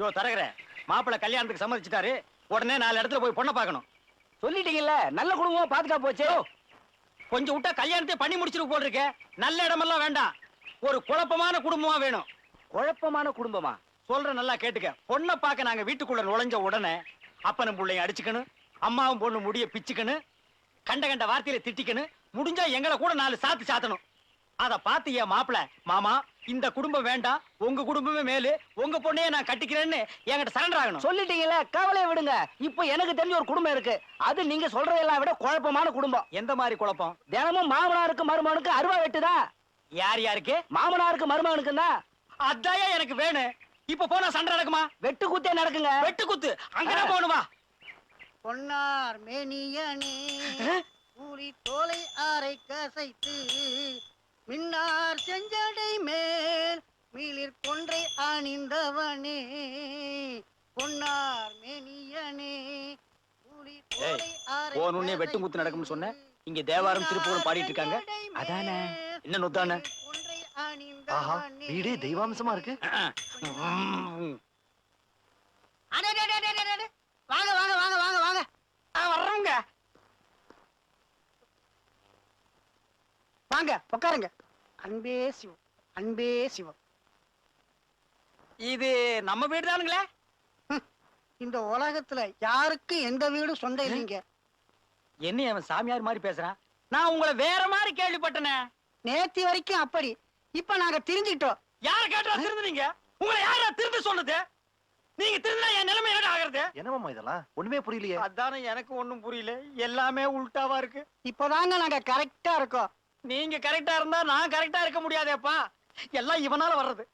யோ தரகர மாப்பிள்ளை கல்யாணத்துக்கு சம்மதிச்சிட்டாரு. உடனே நாலு இடத்துல போய் பொண்ணை பார்க்கணும். சொல்லிட்டீங்கல்ல நல்ல குடும்பமா பாத்துக்கா போச்சு? கொஞ்சம் விட்டா கல்யாணத்தை பண்ணி முடிச்சிட்டு போல் இருக்க நல்ல இடமெல்லாம் வேண்டாம். ஒரு குழப்பமான குடும்பமா வேணும். குழப்பமான குடும்பமா? சொல்ற நல்லா கேட்டுக்க. பொண்ணை பார்க்க நாங்க வீட்டுக்குள்ள நுழைஞ்ச உடனே அப்பனும் பிள்ளையும் அடிச்சுக்கணும். அம்மாவும் பொண்ணு முடிய பிச்சுக்கணும். கண்ட கண்ட வார்த்தையில திட்டிக்கணும். முடிஞ்சா எங்களை கூட நாலு சாத்து சாத்தணும். அத பார்த்து என் மாப்பிள மாமா இந்த குடும்பம் வேண்டாம். உங்க குடும்பமே மேலு. உங்க பொண்ணையே நான் கட்டிக்கிறேன்னு என்கிட்ட சரண்டர் ஆகணும். சொல்லிட்டீங்கல்ல கவலையை விடுங்க. இப்போ எனக்கு தெரிஞ்ச ஒரு குடும்பம் இருக்கு. அது நீங்க சொல்றதெல்லாம் விட குழப்பமான குடும்பம். எந்த மாதிரி குழப்பம்? தினமும் மாமனாருக்கு மருமகனுக்கு அருவா வெட்டுதா? யார் யாருக்கு? மாமனாருக்கு மருமகனுக்கு தான் அதாயா எனக்கு வேணும். இப்ப போனா சண்டை நடக்குமா? வெட்டு குத்தே நடக்குங்க. வெட்டு குத்து. அங்கதான் போகணும் பொன்னார் மேனியனே கூலி தோலை ஆரை கசைத்து மின்னார் செஞ்சடை மேல் மீளிர் கொன்றை அணிந்தவனே பொன்னார் மேனியனே கூலி தோலை ஆரை போகணும்னே வெட்டு குத்து நடக்கும்னு சொன்னேன் இங்க தேவாரம் திருப்பூரம் பாடிட்டு இருக்காங்க. அதானே. என்ன நொத்தானே? கொன்றை ஆஹா வீடே தெய்வாம்சமா இருக்கு. அடே, அடே, அடே, அடே, அடே. வாங்க வாங்க வாங்க வாங்க வாங்க. வர்றவங்க வாங்க உட்காருங்க அன்பே சிவம் அன்பே சிவம். இது நம்ம வீடு தானுங்களே இந்த உலகத்துல யாருக்கும் எந்த வீடும் சொந்தம் இல்லைங்க. என்ன அவன் சாமியார் மாதிரி பேசுறான் நான் உங்களை வேற மாதிரி கேள்விப்பட்டனே. நேத்தி வரைக்கும் அப்படி. இப்ப நாங்க தெரிஞ்சுக்கிட்டோம் யார கேட்டா திருந்துனீங்க? உங்களை யாரா திருந்து சொன்னது? நீங்க திருந்தா என் நிலைமை என்ன ஆகுறது? என்னமாமா இதெல்லாம்? ஒண்ணுமே புரியலையே. அதானே எனக்கு ஒண்ணும் புரியல. எல்லாமே உல்டாவா இருக்கு. இப்பதாங்க நாங்க கரெக்டா இருக்கோம். நீங்க கரெக்டா இருந்தா நான் கரெக்டா இருக்க முடியாதேப்பா. எல்லாம் இவனால வர்றது.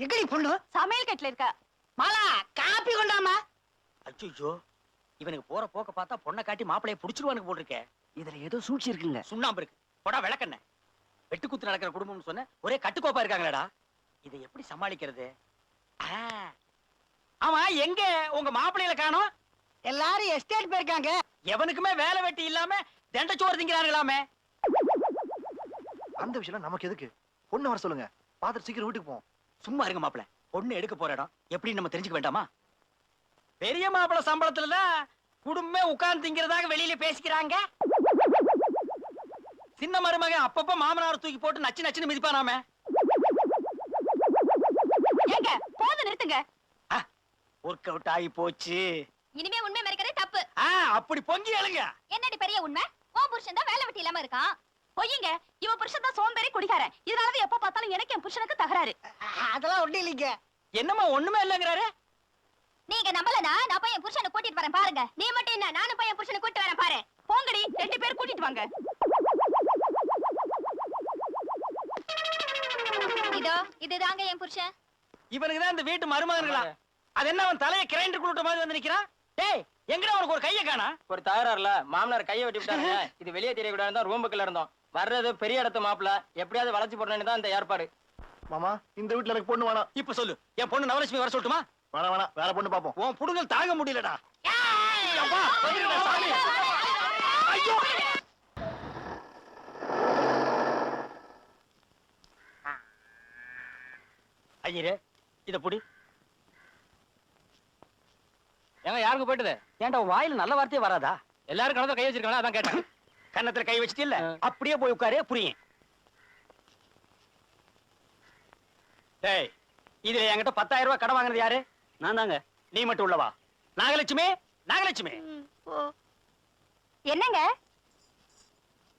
எங்கடி பொண்ணு? சமையல் கட்டுல இருக்க. மாலா காப்பி கொண்டாமா? அச்சோ இவனுக்கு போற போக்க பார்த்தா பொண்ணை காட்டி மாப்பிளைய புடிச்சிருவானுக்கு போட்டிருக்கே. இதுல ஏதோ சூழ்ச்சி இருக்குங்க சுண்ணாம்பு இருக்கு. போடா விளக்கண்ண வெட்டுக்குத்து நடக்கிற குடும்பம்னு சொன்ன ஒரே கட்டுக்கோப்பா இருக்காங்களேடா. இதை எப்படி சமாளிக்கிறது? ஆ. ஆமா எங்க உங்க மாப்பிள்ளையில காணோம்? எல்லாரும் எஸ்டேட் போயிருக்காங்க. எவனுக்குமே வேலை வெட்டி இல்லாம தண்டச்சோறு திங்கிறாங்களாமே அந்த விஷயம் நமக்கு எதுக்கு? பொண்ணு வர சொல்லுங்க. பாத்துட்டு சீக்கிரம் வீட்டுக்கு போவோம். சும்மா இருங்க மாப்பிள. பொண்ணு எடுக்க போற இடம். எப்படி நம்ம தெரிஞ்சுக்க வேண்டாமா? பெரிய மாப்பிள சம்பளத்துல குடும்பமே உட்கார்ந்து திங்கிறதாக வெளியில பேசிக்கிறாங்க. சின்ன மருமகன் அப்பப்ப மாமனார் தூக்கி போட்டு நச்சு நச்சுன்னு மிதிப்பானாமே. ஏங்க போதும் நிறுத்துங்க. ஒர்க் அவுட் ஆகி போச்சு. இனிமே உண்மை மறைக்கிறது தப்பு. அப்படி பொங்கி எழுங்க. என்னடி பெரிய உண்மை? உன் புருஷன் தான் வேலை வெட்டி இல்லாம இருக்கான். பொய்யுங்க. இவன் புருஷன் தான் சோம்பேறி குடிகாரன். இதனாலதான் எப்ப பார்த்தாலும் எனக்கு என் புருஷனுக்கு தகராறு. அதெல்லாம் ஒண்ணு இல்லைங்க. என்னம்மா ஒண்ணுமே இல்லைங்கிறாரு? நீங்க நம்பலனா நான் போய் என் புருஷனை கூட்டிட்டு வரேன் பாருங்க. நீ மட்டும் என்ன நானும் போய் என் புருஷனை கூட்டிட்டு வரேன் பாரு. போங்கடி ரெண்டு பேரும் கூட்டிட்டு வாங்க. இதோ இதுதாங்க என் புருஷன். இவனுக்கு தான் இந்த வீட்டு மருமகன்களா. அது என்ன அவன் தலையை கிரைண்டர் குளுட்ட மாதிரி வந்து நிக்கிறான்? டேய் எங்கடா உனக்கு ஒரு கைய காணா? ஒரு தகராறுல மாமனார் கையை வெட்டி விட்டாருங்க. இது வெளியே தெரியக்கூடாது தான் ரூமுக்குள்ள இருந்தோம். வர்றது பெரிய இடத்து மாப்பிள எப்படியாவது வளைச்சு போடணும்னு தான் இந்த ஏற்பாடு. மாமா இந்த வீட்டுல எனக்கு பொண்ணு வேணாம். இப்ப சொல்லு. என் பொண்ணு நவலட்சுமி வர சொல்லட்டுமா? வேணாம் வேணாம். வேற பொண்ணு பாப்போம் உன் புடுங்கல் தாங்க முடியலடா. ஐயோ! ஐயரே இத புடி. ஏங்க யாருக்கு போயிட்டுது? ஏன்டா வாயில நல்ல வார்த்தையே வராதா? எல்லாரும் கலந்து கை வச்சிருக்காங்க அதான் கேட்டேன். கன்னத்துல கை வச்சிட்டு இல்ல. அப்படியே போய் உட்காரு புரியும். டேய் இதுல என்கிட்ட பத்தாயிரம் ரூபாய் கடன் வாங்குனது யாரு? நான் தாங்க. நீ மட்டும் உள்ளவா நாகலட்சுமி நாகலட்சுமி. என்னங்க?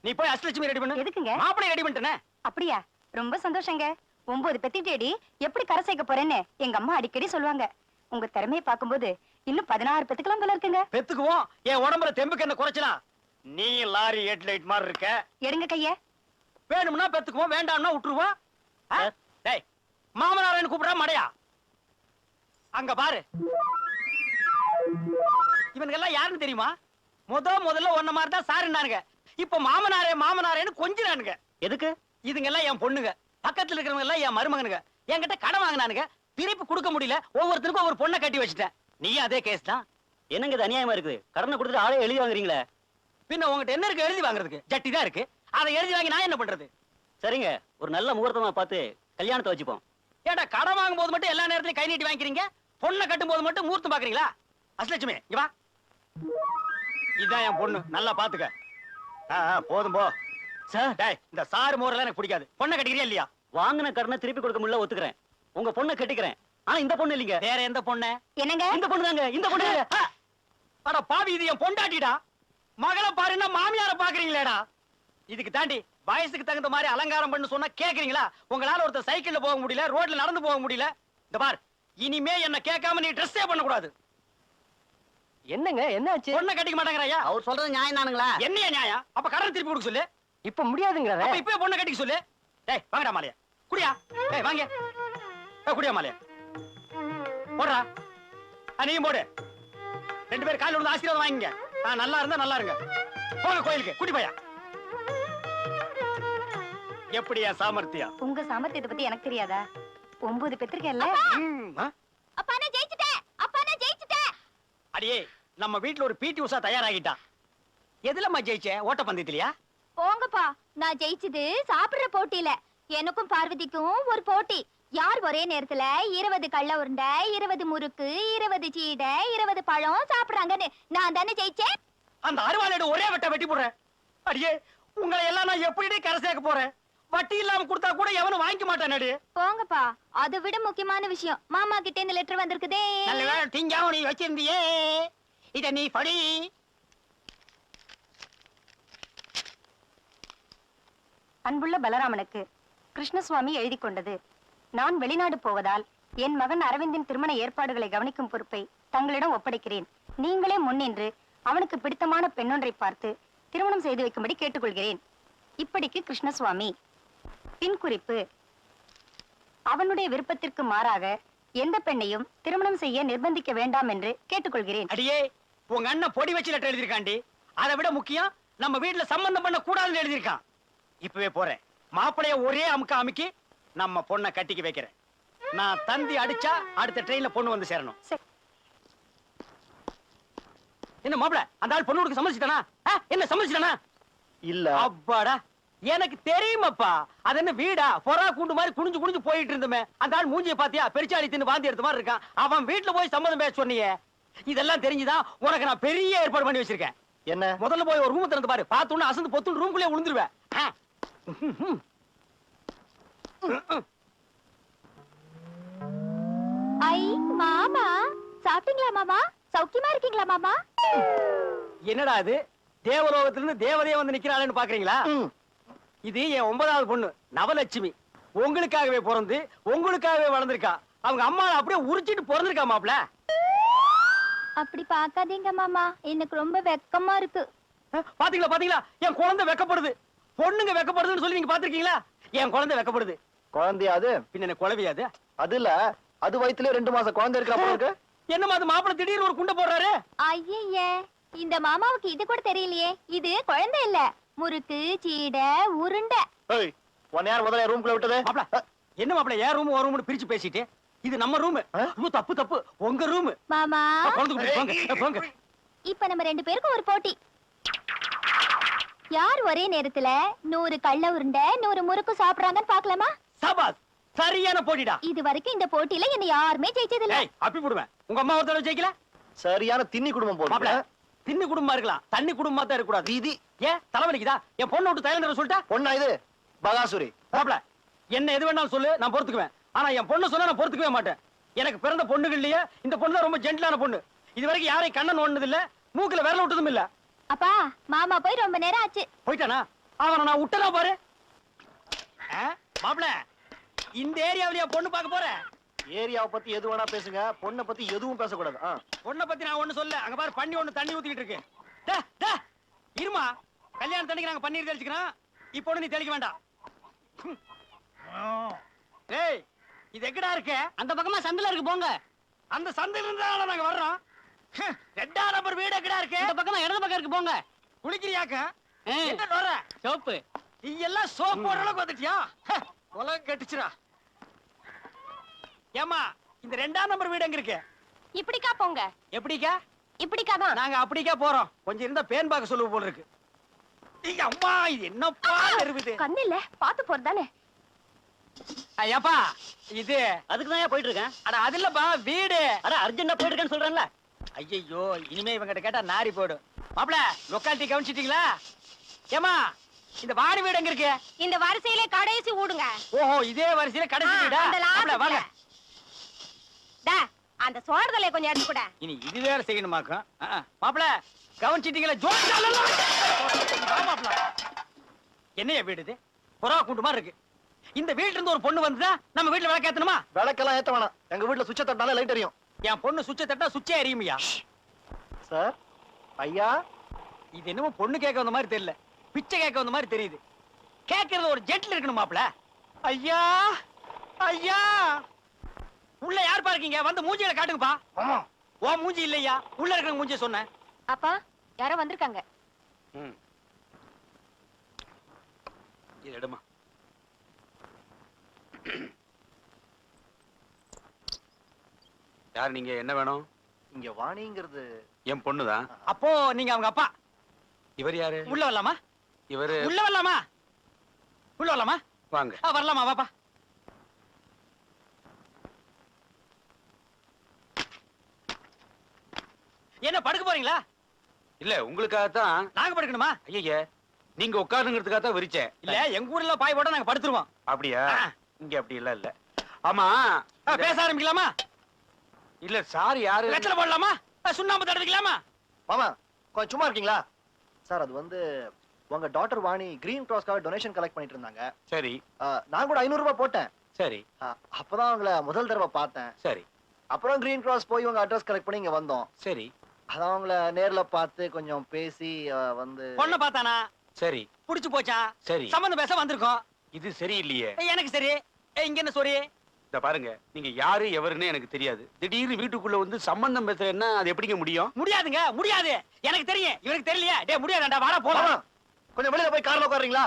நீ போய் அஷ்டலட்சுமி ரெடி பண்ணு. எதுக்குங்க? மாப்பிளை ரெடி பண்ணிட்டேனே. அப்படியா? ரொம்ப சந்தோஷங்க. ஒன்பது பெத்திட்டேடி எப்படி கரை சேர்க்க போறேன்னு எங்க அம்மா அடிக்கடி சொல்லுவாங்க. உங்க திறமையை பார்க்கும்போது இன்னும் பதினாறு பெத்துக்கலாம் போல இருக்குங்க. பெத்துக்குவோம். என் உடம்புல தெம்புக்கு என்ன குறைச்சலாம் நீ லாரி ஹெட் லைட் மாதிரி இருக்க. எடுங்க கைய. வேணும்னா பெத்துக்குவோம் வேண்டாம்னா விட்டுருவோம். ஆ? டேய் மாமனாரன் கூப்பிடுறா மடையா. அங்க பாரு. இவனுக்கு எல்லாம் யாருன்னு தெரியுமா? முத முதல்ல ஒன்ன மாதிரி தான் சாருனானுங்க இப்ப மாமனாரே மாமனாரேன்னு கொஞ்சினானுங்க எதுக்கு? இதுங்க எல்லாம் என் பொண்ணுங்க. பக்கத்துல இருக்கிறவங்க எல்லாம் என் மருமகனுங்க. என்கிட்ட கடன் வாங்கினானுங்க. திருப்பி கொடுக்க முடியல. ஒவ்வொருத்தருக்கும் ஒவ்வொரு பொண்ணை கட்டி வச்சுட்டேன். நீயும் அதே கேஸ் தான். என்னங்க இது அநியாயமா இருக்குது? கடனை கொடுத்துட்டு ஆளே எழுதி வாங்குறீங்களே? பின்ன உங்ககிட்ட என்ன இருக்கு? எழுதி வாங்குறதுக்கு. ஜட்டி தான் இருக்கு. அதை எழுதி வாங்கி நான் என்ன பண்றது? சரிங்க. ஒரு நல்ல முகூர்த்தமா பார்த்து கல்யாணத்தை வச்சுப்போம். ஏடா கடன் வாங்கும் போது மட்டும் எல்லா நேரத்திலும் கை நீட்டி வாங்கிக்கிறீங்க? பொண்ணை கட்டும் போது மட்டும் மூர்த்தம் பாக்குறீங்களா அசலட்சுமி இங்க வா. இதான் என் பொண்ணு. நல்லா பாத்துக்க. போதும் போ. சார். டேய் இந்த சாறு மோரெல்லாம் எனக்கு பிடிக்காது. பொண்ணை கட்டிக்கிறியா இல்லையா? வாங்கின கடனை திருப்பி கொடுக்க முடியல ஒத்துக்கிறேன். உங்க பொண்ணை கட்டிக்கிறேன். ஆனா இந்த பொண்ணு இல்லைங்க. வேற எந்த பொண்ணு? என்னங்க? இந்த பொண்ணு தாங்க இந்த பொண்ணு! அட பாவி இது என் பொண்டாட்டிடா. மகளை பாருன்னா மாமியார பாக்குறீங்களேடா. இதுக்கு தாண்டி வயசுக்கு தகுந்த மாதிரி அலங்காரம் பண்ணு சொன்னா கேக்குறீங்களா? உங்களால ஒருத்தர் சைக்கிள்ல போக முடியல ரோட்ல நடந்து போக முடியல. இந்த பார் இனிமே என்ன கேட்காம நீ ட்ரெஸ்ஸே பண்ண கூடாது என்னங்க என்னாச்சு? பொண்ணை கட்டிக்க மாட்டேங்கறாயா அவர் சொல்றது நியாயம் தானுங்களா? என்னையா நியாயம்? அப்ப கடன் திருப்பி கொடுக்க சொல்லு. இப்ப முடியாதுங்கிறத அப்ப இப்பவே பொண்ணை கட்டிக்க சொல்லு. டேய் வாங்கடா மாலையா. குடியா. டேய் வாங்க. ஏய், குடியா மாலையா. போடுறா. நீயும் போடு. ரெண்டு பேரும் காலையில விழுந்து ஆசீர்வாதம் வாங்கிங்க. ஆ, நல்லா இருந்தா நல்லா இருங்க. போங்க கோயிலுக்கு குடி போயா. எப்படியா சாமர்த்தியம்? உங்க சாமர்த்தியத்தை பத்தி எனக்கு தெரியாதா? ஒன்பது ஆ? அப்பா நான் ஜெயிச்சிட்டேன். அப்பா நான் ஜெயிச்சிட்டேன். அடியே நம்ம வீட்ல ஒரு பிடி உஷா தயாராகிட்டா. எதுலம்மா ஜெயிச்ச? ஓட்டப்பந்தயத்திலயா? போங்கப்பா. நான் ஜெயிச்சது சாப்பிடுற போட்டியில. எனக்கும் பார்வதிக்கும் ஒரு போட்டி. யார் ஒரே நேரத்துல இருபது கள்ள உருண்டை இருபது முறுக்கு இருபது சீடை இருபது பழம் சாப்பிடுறாங்கன்னு நான் தானே ஜெயிச்சேன்? அந்த அருவாளோட ஒரே வெட்ட வெட்டி போடுறேன். அடியே உங்களை எல்லாம் நான் எப்படி கரை சேர்க்க போறேன்? வட்டி இல்லாம கொடுத்தா கூட எவனும் வாங்கிக்க மாட்டானடி போங்கப்பா அதை விட முக்கியமான விஷயம். மாமா கிட்ட இந்த லெட்டர் வந்திருக்குதே. நல்ல வேலை திங்காம நீ வச்சிருந்தியே. இத நீ படி. அன்புள்ள பலராமனுக்கு கிருஷ்ணசுவாமி எழுதி கொண்டது. நான் வெளிநாடு போவதால் என் மகன் அரவிந்தின் திருமண ஏற்பாடுகளை கவனிக்கும் பொறுப்பை தங்களிடம் ஒப்படைக்கிறேன். நீங்களே முன்னின்று அவனுக்கு பிடித்தமான பெண்ணொன்றை பார்த்து திருமணம் செய்து வைக்கும்படி கேட்டுக்கொள்கிறேன். இப்படிக்கு கிருஷ்ணசுவாமி. பின் குறிப்பு. அவனுடைய விருப்பத்திற்கு மாறாக எந்த பெண்ணையும் திருமணம் செய்ய நிர்பந்திக்க வேண்டாம் என்று கேட்டுக்கொள்கிறேன். அடியே உங்க அண்ணன் பொடி வச்சு லெட்டர் எழுதிருக்காண்டி அதை விட முக்கியம் நம்ம வீட்டுல சம்பந்தம் பண்ண கூடாதுன்னு எழுதியிருக்கான். இப்பவே போறேன். மாப்பிளைய ஒரே அமுக்க அமுக்கி நம்ம பொண்ணை கட்டிக்க வைக்கிறேன். நான் தந்தி அடிச்சா அடுத்த ட்ரெயின்ல பொண்ணு வந்து சேரணும். சரி. என்ன மாப்பிள அந்த ஆள் பொண்ணு கொடுக்க சம்மதிச்சிட்டானா ஆ, என்ன சம்மதிச்சிட்டானா இல்ல. அப்பாடா எனக்கு தெரியுமாப்பா. அது என்ன வீடா? பொறா கூண்டு மாதிரி குனிஞ்சு குனிஞ்சு போயிட்டு இருந்தமே. அந்த ஆள் மூஞ்சிய பாத்தியா? பெருச்சாளி தின்னு வாந்தி எடுத்த மாதிரி இருக்கான். அவன் வீட்டுல போய் சம்மதம் பேச சொன்னியே. இதெல்லாம் தெரிஞ்சுதான் உனக்கு நான் பெரிய ஏற்பாடு பண்ணி வச்சிருக்கேன். என்ன? முதல்ல போய் ஒரு ரூம் திறந்து பாரு. பார்த்தோன்னு அசந்து பொத்து ரூம்குள்ளே விழுந்துருவேன். ஐ மாமா. சாப்பிட்டீங்களா மாமா? சௌக்கியமா இருக்கீங்களா மாமா? என்னடா இது? தேவலோகத்திலிருந்து தேவதையே வந்து நிக்கிறாளேன்னு பாக்குறீங்களா? இது என் ஒன்பதாவது பொண்ணு நவலட்சுமி. உங்களுக்காகவே பிறந்து உங்களுக்காகவே வளர்ந்திருக்கா. அவங்க அம்மா அப்படியே உரிச்சிட்டு பிறந்திருக்கா மாப்ள அப்படி பார்க்காதீங்க மாமா. எனக்கு ரொம்ப வெக்கமா இருக்கு. பாத்தீங்களா பாத்தீங்களா? என் குழந்தை வெக்கப்படுது. பொண்ணுங்க வெக்கப்படுதுன்னு சொல்லி நீங்க பாத்திருக்கீங்களா? என் குழந்தை வெக்கப்படுது. குழந்தையா அது பின்ன என்ன குழவியாது? அது இல்ல அது வயித்துல ரெண்டு மாசம் குழந்தை இருக்கா போல என்னமா அது மாப்பிள திடீர்னு ஒரு குண்டை போடுறாரு? ஐயே இந்த மாமாவுக்கு இது கூட தெரியலையே. இது குழந்தை இல்ல. முறுக்கு சீடை உருண்டை. ஏய் உன்னை யார் முதல்ல ரூம்குள்ள விட்டது? மாப்ள என்ன மாப்ள ஏன் ரூம் ஒரு ரூம்னு பிரிச்சு பேசிட்டு? இது நம்ம ரூம் தப்பு தப்பு. உங்க ரூம் மாமா. குழந்தை போங்க போங்க. இப்ப நம்ம ரெண்டு பேருக்கும் ஒரு போட்டி. யார் ஒரே நேரத்துல நூறு கள்ள உருண்டை நூறு முறுக்கு சாப்பிடுறாங்கன்னு பாக்கலாமா சபாஸ் சரியான போட்டிடா. இது வரைக்கும் இந்த போட்டியில என்ன யாருமே ஜெயிச்சது இல்ல அப்பி போடுவேன். உங்க அம்மா ஒரு தடவை ஜெயிக்கல? சரியான தின்னி குடும்பம் மாப்ள போல தின்னு குடும்பமா இருக்கலாம். தண்ணி குடும்பமா தான் இருக்கக்கூடாது. விதி. ஏன்? தலைவலிக்குதா என் பொண்ணு விட்டு தைலம் சொல்லிட்டா? பொண்ணா இது? பகாசுரி. மாப்ள என்ன எது வேணாலும் சொல்லு நான் பொறுத்துக்குவேன். ஆனா என் பொண்ணு சொன்னா நான் பொறுத்துக்கவே மாட்டேன். எனக்கு பிறந்த பொண்ணுகள்லயே இந்த பொண்ணு தான் ரொம்ப ஜென்டிலான பொண்ணு. இது வரைக்கும் யாரையும் கண்ணன் ஒண்ணது இல்ல மூக்குல விரல விட்டதும் இல்ல. அப்பா மாமா போய் ரொம்ப நேரம் ஆச்சு. போயிட்டானா? அவனை நான் விட்டனா பாரு. ஆ? இந்த ஏரியாவிலயா பொண்ணு பார்க்க போற? ஏரியாவை பத்தி எது வேணா பேசுங்க. பொண்ணை பத்தி எதுவும் பேசக்கூடாது. ஆ. பொண்ணை பத்தி நான் ஒண்ணு சொல்ல. அங்க பாரு பண்ணி ஒண்ணு தண்ணி ஊத்திக்கிட்டு இருக்கு. டே, டே, இருமா. கல்யாணம் தண்ணிக்கு நாங்க பன்னீர் தெளிச்சுக்கிறோம். இப்போ நீ தெளிக்க வேண்டாம். டேய் இது எங்கடா இருக்கு? அந்த பக்கமா சந்தில இருக்கு போங்க. அந்த சந்தையில இருந்தா நாங்க வர்றோம். ரெண்டாம் நம்பர் வீடு எங்கடா இருக்கு? இந்த பக்கமா இடது பக்கம் இருக்கு போங்க. குளிக்கிறியாக்க. என்ன நோற சோப்பு. நீ எல்லாம் சோப் போடுற அளவுக்கு வந்துட்டியா? ஹ, உலகம் கெட்டுச்சுடா. ஏமா இந்த ரெண்டாம் நம்பர் வீடு எங்க இருக்கு? இப்படிக்கா போங்க. எப்படிக்கா? இப்படிக்கா தான். நாங்க அப்படிக்கா போறோம். கொஞ்சம் இருந்தா பேன் பார்க்க சொல்லுவ போல இருக்கு. ஐய, அம்மா இது என்னப்பா இருக்குது கண்ணு இல்ல பாத்து போறதானே ஐயாப்பா இது அதுக்கு தான் போயிட்டு இருக்கேன் அட அது இல்லப்பா வீடு. அட அர்ஜென்டா போயிருக்கேன்னு சொல்றேன்ல. ஐயோ இனிமே இவங்கிட்ட கேட்டா நாரி போயிடும். மாப்பிள லொக்காலிட்டி கவனிச்சிட்டீங்களா? ஏமா இந்த வாடி வீடு எங்க இருக்கு? இந்த வரிசையிலே கடைசி ஊடுங்க ஓஹோ இதே வரிசையில கடைசி வீடா? வாங்க. டா அந்த சோறுதலை கொஞ்சம் எடுத்து கூட. இனி இது வேற ஆ. மாப்பிள கவனிச்சிட்டீங்களா ஜோடி மாப்பிள. என்னைய வீடு இது? புறா கூண்டு மாதிரி இருக்கு. இந்த வீட்டுல இருந்து ஒரு பொண்ணு வந்துதா நம்ம வீட்டுல விளக்கேத்தணுமா விளக்கெல்லாம் ஏத்த வேணாம். எங்க வீட்டுல சுவிட்ச தட்டினாலே லைட் எரியும் என் பொண்ணு சுவிட்சை தட்டா சுவிட்சே எரியுமையா. சார் ஐயா? இது என்னமோ பொண்ணு கேட்க வந்த மாதிரி தெரியல. பிச்சை கேட்க வந்த மாதிரி தெரியுது. கேட்கறது ஒரு ஜெட்ல இருக்கணும் மாப்ள ஐயா? ஐயா? உள்ள யார் பாருக்கீங்க வந்து மூஞ்சியில காட்டுங்கப்பா. ஆமா ஓ மூஞ்சி இல்லையா? உள்ள இருக்கிற மூஞ்சிய சொன்னேன். அப்பா யாரோ வந்திருக்காங்க. இது எடுமா. யார் நீங்க? என்ன வேணும்? இங்க வாணிங்கிறது என் பொண்ணுதான் அப்போ நீங்க அவங்க அப்பா. இவர் யாரு? உள்ள வரலாமா? இவரு உள்ள வரலாமா? உள்ள வரலாமா? வாங்க. வரலாமா? வாப்பா. என்ன படுக்க போறீங்களா? இல்ல உங்களுக்காகத்தான். நாங்க படுக்கணுமா? ஐய நீங்க உட்காருங்கிறதுக்காக தான் விரிச்சேன். இல்ல எங்க ஊர்ல பாய் போட நாங்க படுத்துருவோம். அப்படியா. இங்க அப்படி இல்ல. இல்ல ஆமா ஆ, பேச ஆரம்பிக்கலாமா? இல்ல சார் யாரு? வெத்தலை போடலாமா? சுண்ணாம்பு தடவிக்கலாமா மாமா கொஞ்சம் சும்மா இருக்கீங்களா? சார் அது வந்து உங்க டாட்டர் வாணி கிரீன் கிராஸ்க்காக டொனேஷன் கலெக்ட் பண்ணிட்டு இருந்தாங்க. சரி. ஆ, நான் கூட ஐநூறு ரூபாய் போட்டேன். சரி. ஆ, அப்பதான் அவங்கள முதல் தடவை பார்த்தேன். சரி. அப்புறம் கிரீன் கிராஸ் போய் உங்க அட்ரஸ் கலெக்ட் பண்ணி இங்க வந்தோம். சரி. அதான் அவங்கள நேர்ல பார்த்து கொஞ்சம் பேசி வந்து பொண்ணை பார்த்தானா? சரி. புடிச்சு போச்சான் சரி. சம்மந்தம் பேச வந்திருக்கோம். இது சரியில்லையே. ஏய், எனக்கு சரி. ஏய், இங்க என்ன சொரி இந்த பாருங்க. நீங்க யாரு எவருன்னு எனக்கு தெரியாது. திடீர்னு வீட்டுக்குள்ள வந்து சம்பந்தம் பேசுறேன்னா அது எப்படிங்க முடியும்? முடியாதுங்க முடியாது. எனக்கு தெரியும். இவனுக்கு தெரியலையா. டேய் முடியாதுடா வாடா போலாம். கொஞ்சம் வெளியில போய் கார்ல உட்காருங்களா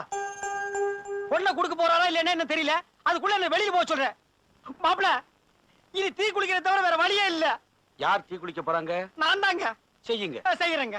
பொண்ணை கொடுக்க போறாரா இல்லைன்னா என்ன தெரியல. அதுக்குள்ள என்ன வெளியில போக சொல்றேன். மாப்பிள இது தீ குளிக்கிறத தவிர வேற வழியே இல்ல. யார் தீ குளிக்க போறாங்க? நான் தாங்க. செய்யுங்க. செய்யறேங்க